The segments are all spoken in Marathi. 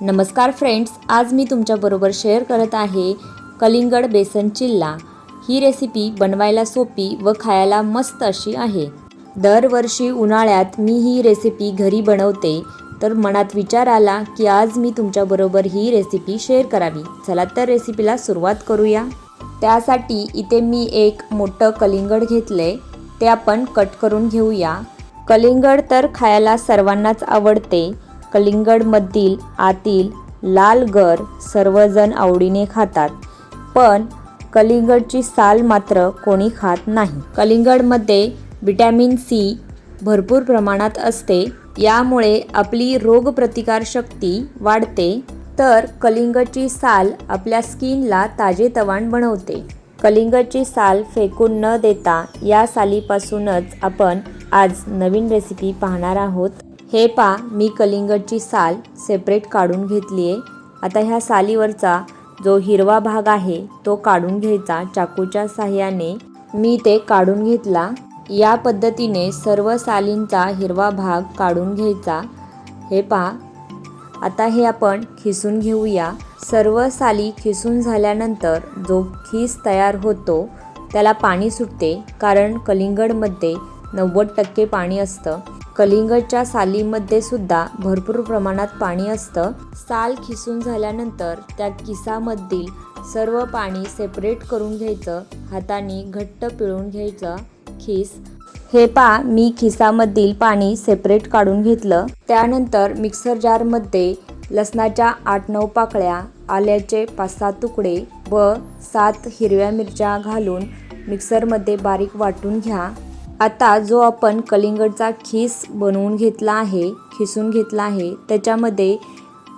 नमस्कार फ्रेंड्स आज मी तुमच्याबरोबर शेअर करत आहे कलिंगड बेसन चिल्ला. ही रेसिपी बनवायला सोपी व खायला मस्त अशी आहे. दरवर्षी उन्हाळ्यात मी ही रेसिपी घरी बनवते. तर मनात विचार आला की आज मी तुमच्याबरोबर ही रेसिपी शेअर करावी. चला तर रेसिपीला सुरुवात करूया. त्यासाठी इथे मी एक मोठं कलिंगड घेतले. ते आपण कट करून घेऊया. कलिंगड तर खायला सर्वांनाच आवडते. कलिंगडमधील आतील लाल गर सर्वजण आवडीने खातात पण कलिंगडची साल मात्र कोणी खात नाही. कलिंगडमध्ये विटॅमिन सी भरपूर प्रमाणात असते यामुळे आपली रोगप्रतिकारशक्ती वाढते तर कलिंगडची साल आपल्या स्किनला ताजेतवाण बनवते. कलिंगडची साल फेकून न देता या सालीपासूनच आपण आज नवीन रेसिपी पाहणार आहोत. हे पा मी कलिंगडची साल सेपरेट काढून घेतली आहे. आता ह्या सालीवरचा जो हिरवा भाग आहे तो काढून घ्यायचा. चाकूच्या साह्याने मी ते काढून घेतला. या पद्धतीने सर्व सालींचा हिरवा भाग काढून घ्यायचा. हे पहा आता हे आपण खिसून घेऊया. सर्व साली खिसून झाल्यानंतर जो खीस तयार होतो त्याला पाणी सुटते कारण कलिंगडमध्ये नव्वद टक्के पाणी असतं. कलिंगडच्या सालीमध्ये सुद्धा भरपूर प्रमाणात पाणी असतं. साल खिसून झाल्यानंतर त्या किसामधील सर्व पाणी सेपरेट करून घ्यायचं. हाताने घट्ट पिळून घ्यायचं खीस. हे पा मी खिसामधील पाणी सेपरेट काढून घेतलं. त्यानंतर मिक्सर जारमध्ये लसणाच्या आठ नऊ पाकळ्या आल्याचे पाच सहा तुकडे व सात हिरव्या मिरच्या घालून मिक्सरमध्ये बारीक वाटून घ्या. आता जो आपण कलिंगडचा खीस बनवून घेतला आहे खिसून घेतला आहे त्याच्यामध्ये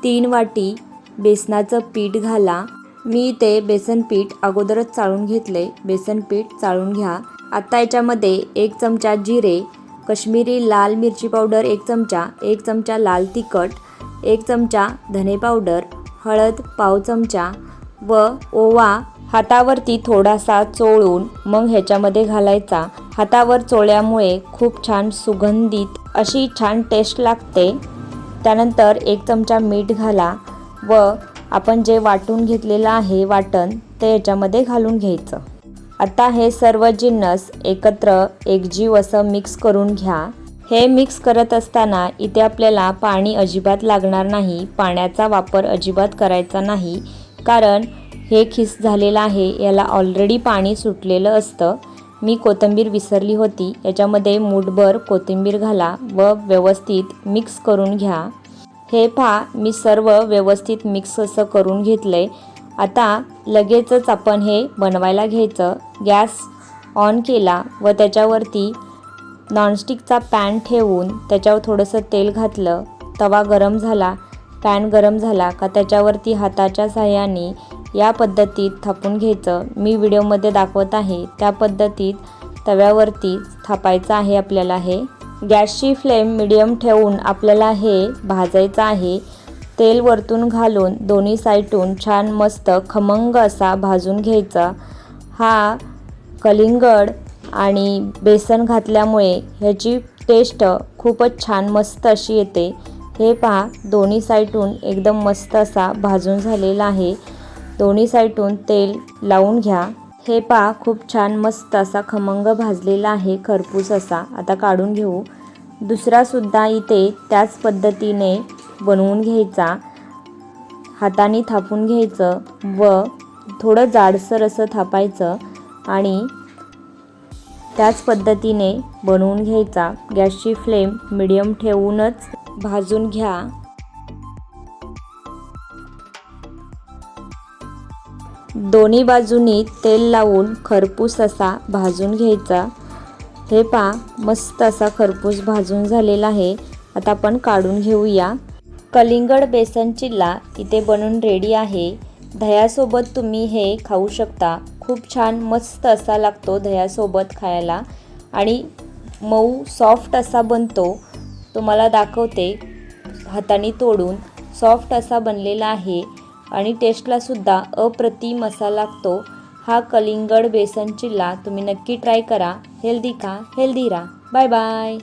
तीन वाटी बेसनाचं पीठ घाला. मी ते बेसन पीठ अगोदरच चाळून घेतले बेसन पीठ चाळून घ्या. आता याच्यामध्ये एक चमचा जिरे कश्मीरी लाल मिरची पावडर एक चमचा एक चमचा लाल तिखट एक चमचा धने पावडर हळद पाव चमचा व ओवा हातावरती थोडासा चोळून मग ह्याच्यामध्ये घालायचा. हातावर चोळ्यामुळे खूप छान सुगंधित अशी छान टेस्ट लागते. त्यानंतर एक चमचा मीठ घाला व आपण जे वाटून घेतलेलं आहे वाटण ते याच्यामध्ये घालून घ्यायचं. आता हे सर्व जिन्नस एकत्र एकजीव असं मिक्स करून घ्या. हे मिक्स करत असताना इथे आपल्याला पाणी अजिबात लागणार नाही. पाण्याचा वापर अजिबात करायचा नाही. कारण हे खिस झालेलं आहे याला ऑलरेडी पाणी सुटलेलं असतं. मी कोथिंबीर विसरली होती याच्यामध्ये मूठभर कोथिंबीर घाला व व्यवस्थित मिक्स करून घ्या. हे पहा मी सर्व व्यवस्थित मिक्स असं करून घेतलं आहे आता लगेचच आपण हे बनवायला घ्यायचं. गॅस ऑन केला व त्याच्यावरती नॉनस्टिकचा पॅन ठेवून त्याच्यावर थोडंसं तेल घातलं. तवा गरम झाला. पॅन गरम झाला का त्याच्यावरती हाताच्या साह्याने या पद्धतीत थापून घ्यायचं. मी व्हिडिओमध्ये दाखवत आहे त्या पद्धतीत तव्यावरती थापायचं आहे आपल्याला हे. गॅसची फ्लेम मिडियम ठेवून आपल्याला हे भाजायचं आहे. तेल वरतून घालून दोन्ही साईडून छान मस्त खमंग असा भाजून घ्यायचा. हा कलिंगड आणि बेसन घातल्यामुळे ह्याची टेस्ट खूपच छान मस्त अशी येते. हे पहा दोन्ही साईडून एकदम मस्त असा भाजून झालेला आहे. दोन्ही साईडून तेल लावून घ्या. हे पा खूप छान मस्त असा खमंग भाजलेला आहे खरपूस असा. आता काढून घेऊ. दुसरासुद्धा इथे त्याच पद्धतीने बनवून घ्यायचा. हाताने थापून घ्यायचं व थोडं जाडसर असं थापायचं आणि त्याच पद्धतीने बनवून घ्यायचा. गॅसची फ्लेम मिडियम ठेवूनच भाजून घ्या. दोन्ही बाजूनी तेल लावून खरपूस असा भाजून घ्यायचा. हे पा मस्त असा खरपूस भाजून झालेला आहे. आता आपण काढून घेऊया. कलिंगड बेसन चिल्ला इथे बनून रेडी आहे. दह्यासोबत तुम्ही हे खाऊ शकता. खूप छान मस्त असा लागतो दह्यासोबत खायला. आणि मऊ सॉफ्ट असा बनतो. तुम्हाला दाखवते. हाताने तोडून सॉफ्ट असा बनलेला आहे. आणि टेस्टलासुद्धा अप्रतिम असा लागतो. हा कलिंगड बेसन चिल्ला तुम्ही नक्की ट्राय करा. हेल्दी खा हेल्दी राहा. Bye bye.